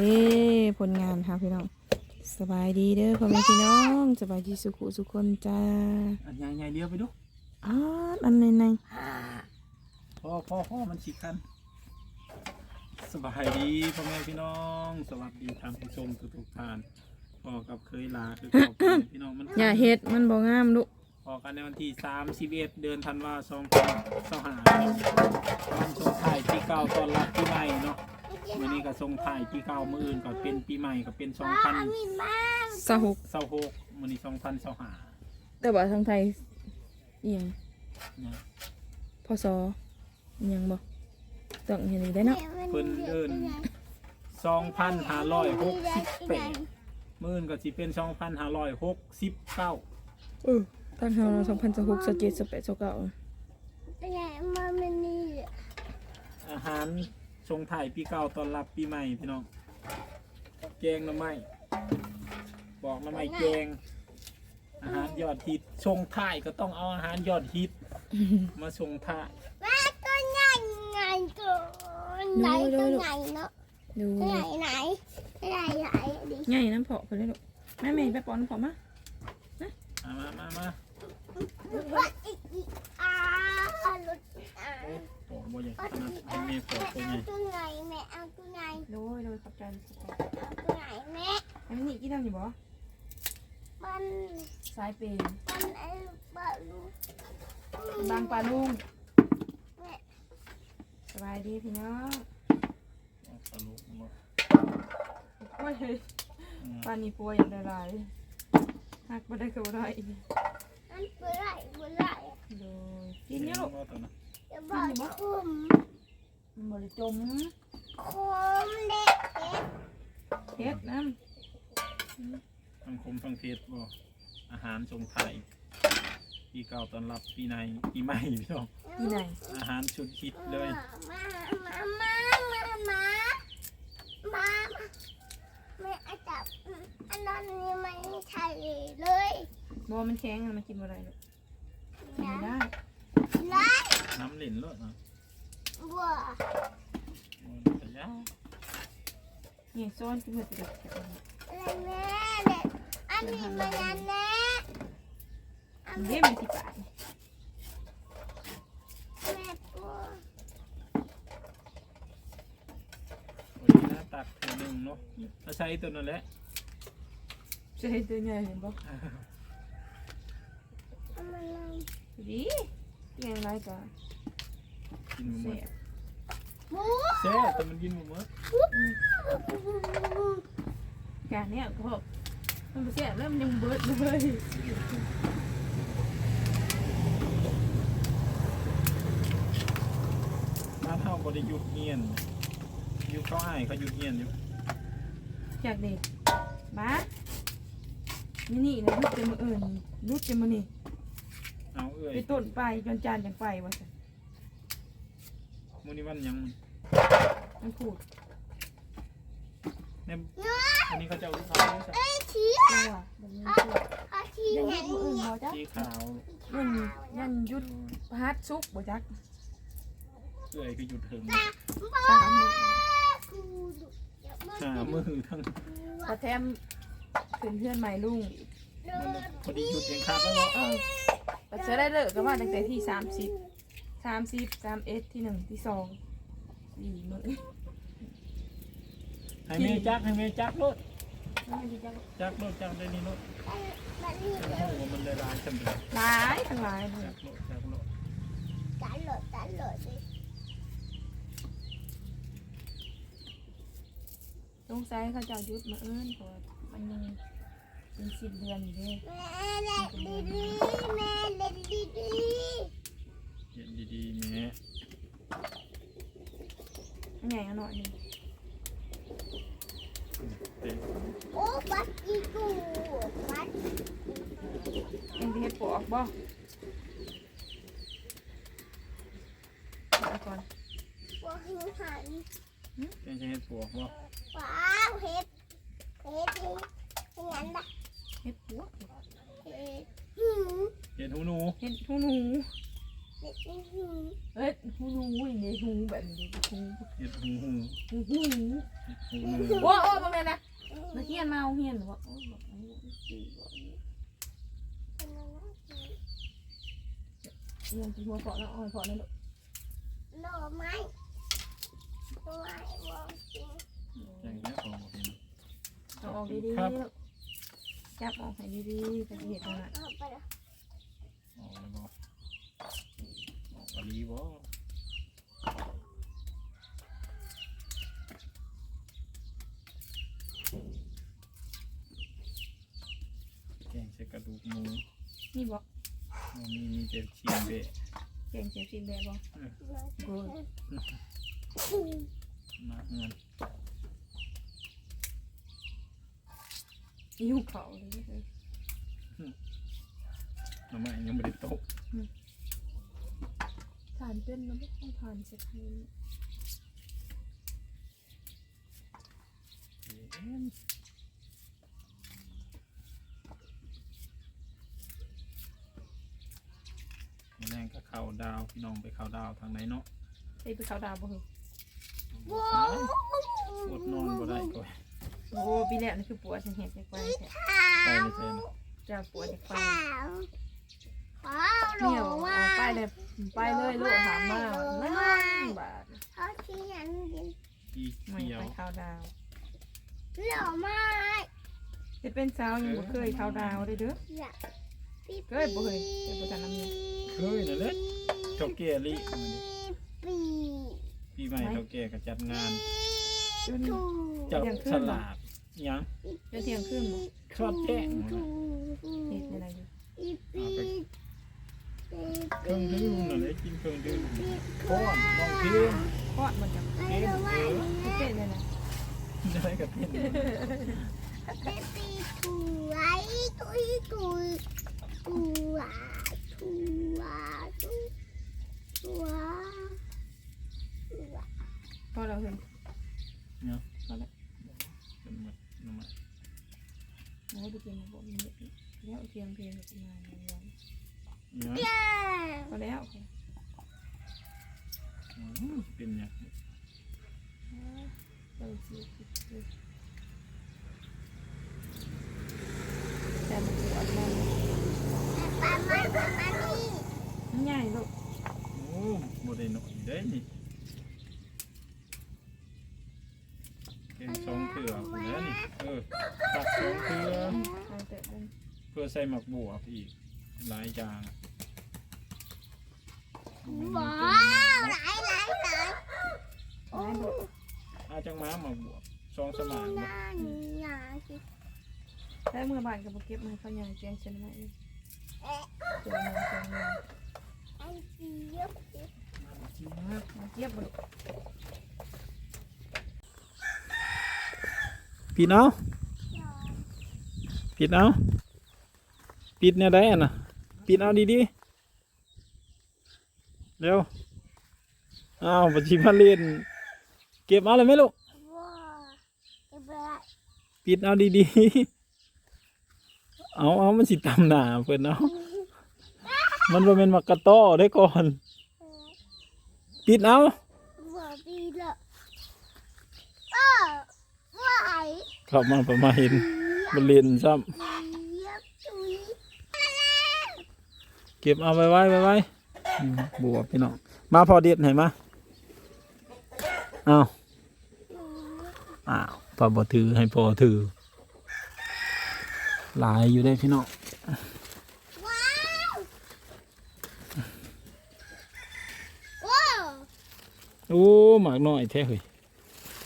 นี่ผลงานค่ะพี่น้องสบายดีเด้อพ่อแม่พี่น้องสบายดีสุขุสุขคนจ้าอันใหญ่ๆเลี้ยวไปดูอ้าดอันในในพ่อพ่อพ่อมันสิคันสบายดีพ่อแม่พี่น้อง สวัสดีท่านผู้ชมทุกๆท่านพ่อกับเคยลาคือเก่าพ่อแม่พี่น้องมันอย่าเฮ็ดมันบ่งามลูกพอกันในวันที่31เดือนธันวาคม2565วันส่งท้ายปีเก่าต้อนรับปีใหม่เนาะ มื้อนี้ก็ส่งท้ายปีเก่ามื้ออื่นก็เป็นปีใหม่ก็เป็นสหก2026มื้อนี้2025แต่ว่าทางไทยเอียงเนี่ยพศอิหยังบ่ต้องเห็นนี่ได้เนาะเพิ่นเอิ้น2,568มื่นก็สิเป็น2,569เออตั้งเฮาเรา2026 27 28 29อาหาร ชงถ่ายปีเก่าตอนรับปีใหม่พี่น้องแกงหน้ำไม้บอกหน้ำไม้แกง อาหารยอดฮิตชงถ่ายก็ต้องเอาอาหารยอดฮิตมาชงถ่ายดูไหนไหนไหนไหนดิใหญ่น้ำเพาะไปเลยลูกแม่แม่ไปป้อนน้ำเพาะมามามามามาว่าอีกอีกอ่าหลุดอ่า โอ้โหบ่ใหญ่ขนาดให้แม่ปอกตัวใหญ่ เอาตัวไหนแม่เอาตัวไหน โด ยโดยขอบใจขอบใจเอาตัวไหนแม่ อันนี้กินน้ำอยู่บ่มันสายเปย์มันไอ้บาลูบางปลาลุงสบายดีพี่น้องปลาลูกมาโอ้ยปลานี่ป่วยอย่างไรหักบ่ได้ก็บ่ได้อีกมันเปื่อยเปื่อยโดยกินเยอะลูกมันะจะบอกคุมมันบ่ได้จม คุมเด็กเด็กเฮ็ดน้ฟังคมฟังเทศบ่อาหารชงถ่ายปีเก่าตอนรับปีในปีใหม่พี่น้องำที่ไหนอาหารชุดฮิตเลย มามามามามามาแม่อาจับอันนั้นนี่ไม่ใช่เลยบ่มันแข็งอะมันกินบ่ได้ลูกกินไม่ได้ ไล่น้ำเหล่นเลอะนะบัว โอ้ยแต่ยานี่ซ้อนกินเบิดเด็กอะไรแม่เด็กอันนี้มันอันแน่อันเด้แม่มันสิปลายแม่ปัวโอ้ยหน้าตักตัวหนึ่งเนาะถ้าใช้ตัวนั้นแหละใช่ตัวใหญ่เห็นบ่อันนั้นดีกินอะไรก็กินหมเสีดยหมู แซ่แต่มันกินหมดการเนี้ยก็บอกมันบ่เสียแล้วมันยังเบิดเลยบ้านเฮาบ่ได้หยุดเงียนอยู่เขาอ้ายเขาหยุดเงียนอยู่จากเด็กบ้านี่นี่นะรุดจะมาเอิญรุดจะมานี่เอาเอ้ยไปต้นไปจนจานจังไปวะจ้ะ มื้อนี้วันหยังมันมันพูดแม่อันนี้เขาจะเอาลูกค้าด้วยไอ้ชี้ตัวแบบนี้พูดอาชี้ยังเห็เห็นนมืออื่นเนี่ยพอจ้ะสีขาวยันยันยุดพัดซุกบ่จักเอ้ยคือหยุดถึงสามมือกูดุอย่ามาหามือทั้งพอแถมขึ้นเพื่อนใหม่ลุงอีกเดิมันนพอดีหยุดเองครับแล้วเนาะเออปัจจัยได้เลิกก็ว่าตั้งแต่ที่สามสิบ สามสิบสามเอ็ดที่หนึ่งที่สองสี่มือให้แม่จักให้แม่จักรถไม่ได้จักจักรถจักได้นี่รถมานี่โอ้โหมันได้หลายจำเลยหลายทั้งหลายเลยจักรถจักรถจันหลดจันหลดดิสงสัยเขาจะเอายุดมาเอิ้นเพราะว่ามันยังเป็นสิบเดือนอยู่เด้แม่เล็ดดีดีแม่เล็ดดีดี เย็นดีๆแม่อันใหญ่อันหน่อยนึงเต็มโอ้บักอีกูบักยังไปเฮ็ดปอกบ่เอาก่อนบักหิวหันเป็นจะให้ปวกบ่ว้าวเห็ดเห็ดเห็ดงั้นปะเฮ็ดปวกเห็ดหิวเห็ดหูหนูเฮ็ดหูหนู เห็ดหิวเฮ็ดหูหนูอย่างนี้หูแบบนี้หูเห็ดหูหูหูหูหูหนูโอ้โอ้บางเลยนะนักเรียนมาเอาเรียนหรือว่าโอ้บอกอันนี้สี่บอกอันนี้เรียนเป็นหัวเกาะแล้วอ้อยเกาะนั่นลูกหน่อไม้หน่อไม้บอกจริงแกงแล้วของบ่เห็นเอาออกดีๆครับลูกจับออกให้ดีๆจะเห็นตรงนั้น เอาไปเลย ออกแล้วบ่ ออกกะลีบ่แกงใส่กระดูกหมูนี่บอกบ่มีมีแต่ชิ้นเบะเก่งเสียสินแบบบอกโอ้ยมาเงินยิ้วเขาเลยเออหน้ำไม้ยังไม่ได้ตก ทานเป็นแล้วไม่ต้องทานเสร็จให้เห็นมีแรงก็เข้าดาวพี่น้องไปเข้าดาวทางไหนเนาะไอ้ไปเขาดาวบ่เหรอว้าอดนอนบ่ได้ก่อยโอ้ปีแล้วนี่คือปวดฉันเห็นจากไปแท้ไปในใจเนาะจะปวดจากไปข้าวข้าวหเนี่น่ยอเอาไม้ไปเลยไปเลยลูกถามมานั่นบาทเขาเขียนดินอีไม่เขียวไปเขาดาวหน่อไม้จะเป็นสาวยังบ่เคยเขาดาวเลยเด้อ อยากปิ๊บเคยบ่เคยเคยบ่ทันน้ำเมียเคยนั่นแหละเท่าแก่ลิมื้อนี้ปีปีใหม่เท่าแก่ก็จัดงานจน ถูจับฉลากอิหยังจนเที่ยงคืนบ่ ชอบแจ้งถูเฮ็ดอะไรอยู่ปีปี เครื่องดื่มนั่นแหละกินเครื่องดื่มก้อนน้องเพลงเพราะมันจะไม่รู้ว่าสิเป็นเลยนะได้กับเต้นเป็นปีถูไว้ตุยตุยตัวตัวตัวตัวพอเราเห็นเนาะพอแล้วเป็นหมดน้ำมันโอ้ดูเป็นบ่มีแล้วเที่ยงเพลงก็มาในวันอิห ยังเย้พอแล้วอืมเป็นหยังเออสิแต่มันปวดมันปามันปามันนี่มันใหญ่ลูกโอ้บ่ได้น้อยเด้นี่เก่งสองเถื่อพุ่นแหล้วนี่เออตัดสองเถื่อทางแต่มันเพื่อใส่หมักบวบอีกหลายอย่าง ว้าวหลายหลายหลายหลายลูกอาจังม้าหมักบวบสองสมานบ่น่าหนีอยากแต่เมื่อบ้านก็บ่เก็บมาเขาใหญ่แจ้งเช่นไรตัวนึงตัวนึงไอ้เจี๊ยบมาเก็บบ่ลูกปิดเอาปิดเอาปิดเนี่ยได้อะนะปิดเอาดีๆ เร็วอ้าวปัจจิมาเล่น เก็บเอาเลยไหมลูกปิดเอาดีๆ เอาเอามันสิตำหนาเพิ่นเอามันเป็นมักกะต้อได้ก่อน ปิดเอาเข้ามาประมาณเห็นมันเล่นซ้ำเก็บเอาไว้ไว้ไว้ บวบพี่น้องมาพอเด็ดให้มาเอาอ้าวพอบ่ถือให้พอถือหลายอยู่ได้พี่น้องว้าวว้าวโอ้หมากน้อยแท้เฮ้ย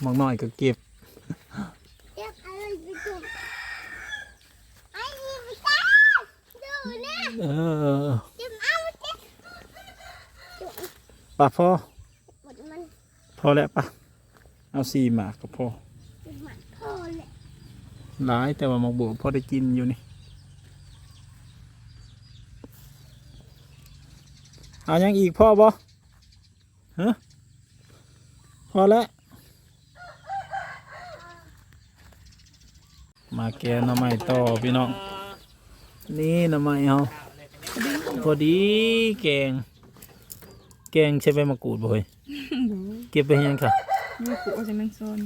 หมากน้อยก็เก็บเรียกอะไรไปจุดไอ้นี่ไปตาดูนะ เออ จิ้มเอาเจ๊ ปะพอหมดมันพอแล้วปะเอาสี่หมากก็พอจิ้มมันพอเลยหลายแต่ว่าหมากบวบพอได้กินอยู่นี่เอายังอีกพ่อบ่ฮะพอแล้วมาแกงหน้ำไม้ต่อพี่น้องนี่หน้ำไม้เอาพอดีแกง แกงใช้ใบมะกรูดบ่เฮ้ยเก็บไปให้ยังค่ะนี่กูจะแมงโซน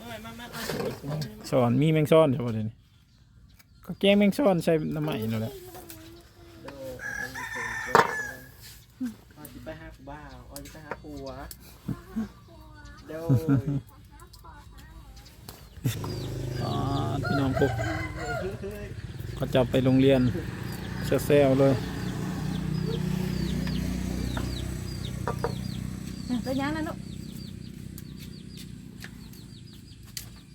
เอ้ยมามาเอาสอนมีแมงซ่อนใช่ป่ะเดี๋ยวนี้ก็แกงแมงซ่อนใส่น้ำมันนั่นแหละโดเอาสิไปหาผู้บ่าวเอาสิไปหาผัวโดยอ่าพี่น้องพวกเขาจะไปโรงเรียนแซวๆเลย เนี่ยตัวยังนะลูก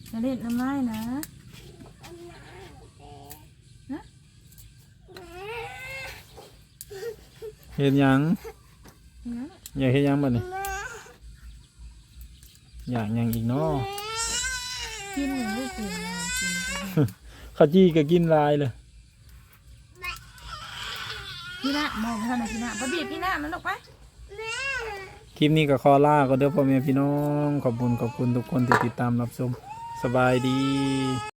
อย่าเล่นน้ำลายนะเห็นหยังอย่างนั้นอยากเห็นยังบ่เนี่ยอยากหยังอีกเนาะกินอย่างลูกกินนะกินไปเลยข้าวจี้ก็กินหลายเลยพี่นะมองไปทางไหนพี่นะไปบีบพี่นะมันลูกไป คลิปนี้ก็ขอลาก็เด้อพ่อแม่พี่น้อง ขอบคุณขอบคุณทุกคนที่ติดตามรับชมสบายดี